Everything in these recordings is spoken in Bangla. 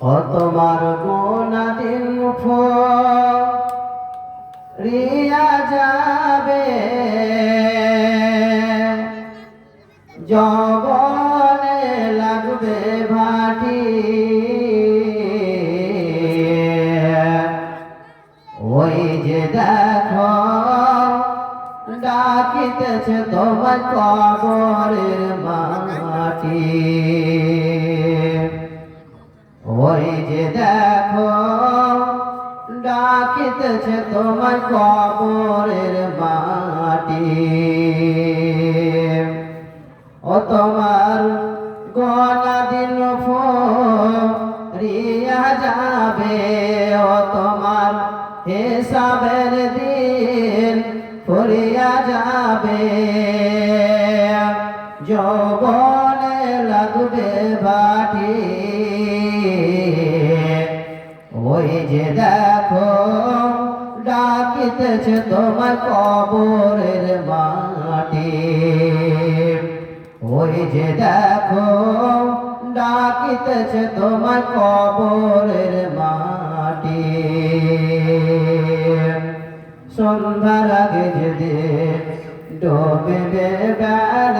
ও তোমার গোনাদিন রিয়া যাবে। জবনে লাগবে ভাটি। ওই যে দেখো, ডাকিতেছে তোমার কবরের মাটি ওই যে দেখো, ডাকিতেছে তোমার কবরের মাটি। ও তোমার গলা দিন রিয়া যাবে। ও তোমার হিসাবের দিন ফুরিয়া যাবে। যৌবনে লাগবে বাটি। ওই যে দেখো, ডাকিতেছে তোমার কবরের মাটি। ওই যে দেখো, ডাকিতেছে তোমার কবরের মাটি। সন্ধ্যার আগে যদি ডোবে বেলা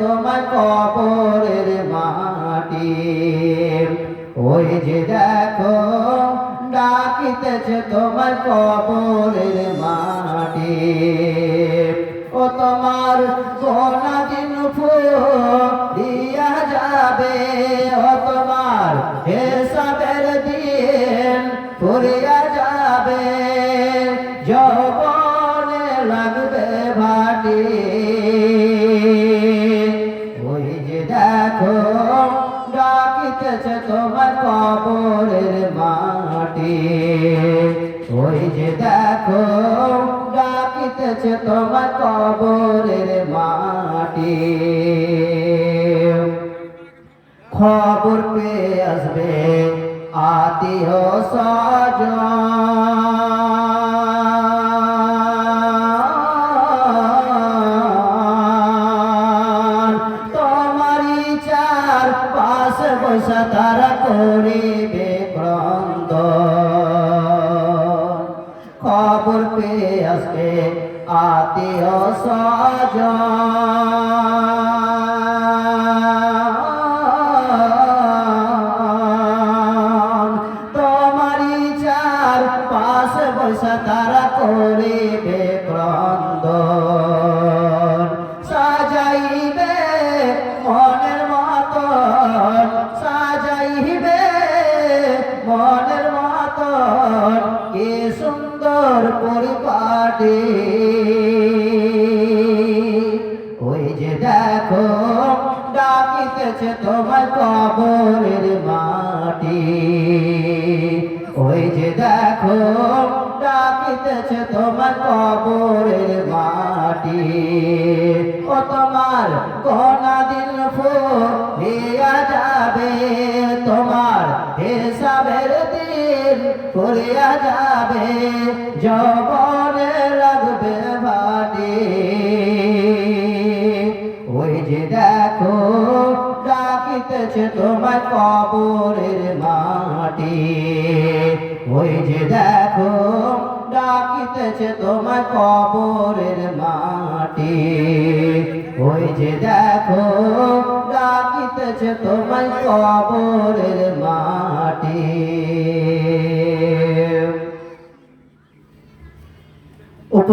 তোমার কবরের মাটি। ওই যে দেখো ডাকিতেছে তোমার কবরের ওই যে দেখো ডাকিতেছে তোমার কবরের মাটি। খবর পেয়ে আসবে আত্মীয় স্বজন। আত্মীয় স্বজন চার পাশে বসে তারা করিবে ক্রন্দ দেখো, ডাকিতেছে তোমার কবরের মাটি। ওই যে দেখো, ডাকিতেছে তোমার কবরের মাটি। ও তোমার কোনা দিন ফুরিয়া যাবে। তোমার হিসাবের দিন ফুরিয়া যাবে। জবনে যে দেখো, ডাকিতেছে তোমার কবরের মাটি। ওই যে দেখো, ডাকিতেছে তোমার কবরের মাটি। ওই যে দেখো, ডাকিতেছে তোমার কবরের মাটি।